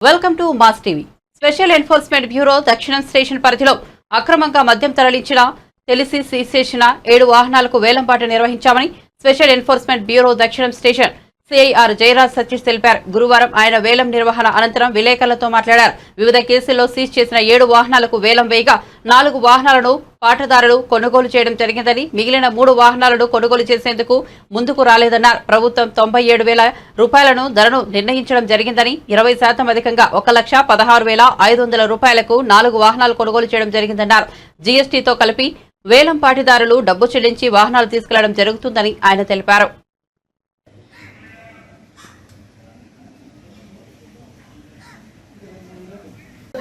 Welcome to mass TV. Special enforcement bureau దక్షిణం station పరిధిలో అక్రమంగా మద్యం తరలించిన తెలిసి సీజ్ చేసిన ఏడు వాహనాలకు వేలంపాట నిర్వహించామని స్పెషల్ ఎన్ఫోర్స్మెంట్ బ్యూరో దక్షిణం స్టేషన్ సిఐఆర్ జయరాజ్ సతీష్ తెలిపారు. గురువారం ఆయన వేలం నిర్వహణ అనంతరం విలేకరులతో మాట్లాడారు. వివిధ కేసుల్లో సీజ్ చేసిన ఏడు వాహనాలకు వేలం వేయగా నాలుగు వాహనాలను పాటదారులు కొనుగోలు చేయడం జరిగిందని మిగిలిన మూడు వాహనాలను కొనుగోలు చేసేందుకు ముందుకు రాలేదన్నారు. ప్రభుత్వం తొంభై ఏడు వేల రూపాయలను ధరను నిర్ణయించడం జరిగిందని ఇరవై శాతం అధికంగా ఒక లక్ష పదహారు వేల ఐదు వందల రూపాయలకు నాలుగు వాహనాలు కొనుగోలు చేయడం జరిగిందన్నారు. జీఎస్టీతో కలిపి వేలం పాటిదారులు డబ్బు చెల్లించి వాహనాలు తీసుకెళ్ళడం జరుగుతుందని ఆయన తెలిపారు.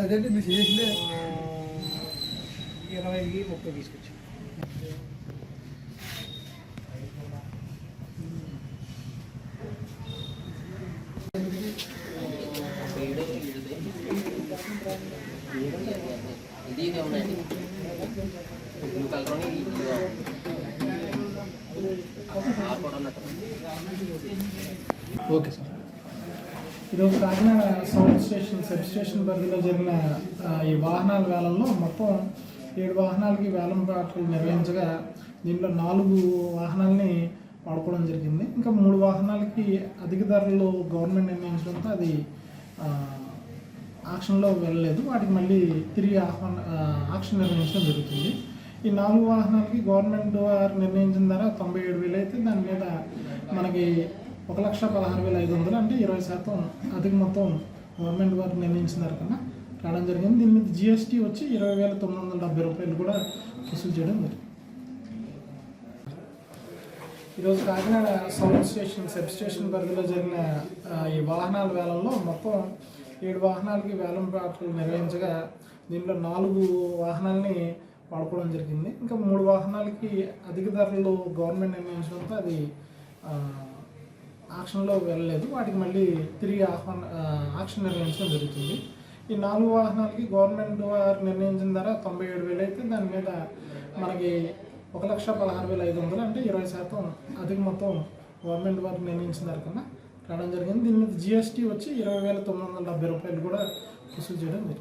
అదేంటి మీరు చేసిందే ఇరవైకి ముప్పై తీసుకొచ్చి ఇది ఉందండి బ్లూ కలర్ ఓకే సార్ ఈరోజు Kakinada south station sub station పరిధిలో జరిగిన ఈ వాహనాల వేలంలో మొత్తం ఏడు వాహనాలకి వేలం పాటలు నిర్వహించగా దీంట్లో నాలుగు వాహనాలని వాడుకోవడం జరిగింది. ఇంకా మూడు వాహనాలకి అధిక ధరలు గవర్నమెంట్ నిర్ణయించడంతో అది ఆక్షన్లో వెళ్ళలేదు. వాటికి మళ్ళీ తిరిగి ఆహ్వాన ఆక్షన్ నిర్ణయించడం జరుగుతుంది. ఈ నాలుగు వాహనాలకి గవర్నమెంట్ వారు నిర్ణయించిన ధర తొంభై ఏడు వేలు అయితే దాని మీద మనకి ఒక లక్ష పదహారు వేల ఐదు వందలు అంటే ఇరవై శాతం అధిక మొత్తం గవర్నమెంట్ వారు నిర్ణయించిన ధర కన్నా రావడం జరిగింది. దీని మీద జిఎస్టీ వచ్చి ఇరవై వేల తొమ్మిది వందల డెబ్బై రూపాయలు కూడా వసూలు చేయడం జరిగింది. ఈరోజు Kakinada south station sub station పరిధిలో జరిగిన ఈ వాహనాల వేలంలో మొత్తం ఏడు వాహనాలకి వేలం పాటలు నిర్వహించగా దీంట్లో నాలుగు వాహనాలని వాడుకోవడం జరిగింది. ఇంకా మూడు వాహనాలకి అధిక ధరలు గవర్నమెంట్ నిర్ణయించడంతో అది ఆక్షన్లో వెళ్ళలేదు. వాటికి మళ్ళీ తిరిగి ఆహ్వాన ఆక్షన్ నిర్ణయించడం జరుగుతుంది. ఈ నాలుగు వాహనాలకి గవర్నమెంట్ వారు నిర్ణయించిన ధర తొంభై ఏడు వేలు అయితే దాని మీద మనకి ఒక లక్ష పదహారు వేల ఐదు వందలు అంటే ఇరవై శాతం అధిక మొత్తం గవర్నమెంట్ వారు నిర్ణయించిన ధర కన్నా రావడం జరిగింది. దీని మీద జిఎస్టీ వచ్చి ఇరవై వేల తొమ్మిది వందల డెబ్బై రూపాయలు కూడా వసూలు చేయడం జరిగింది.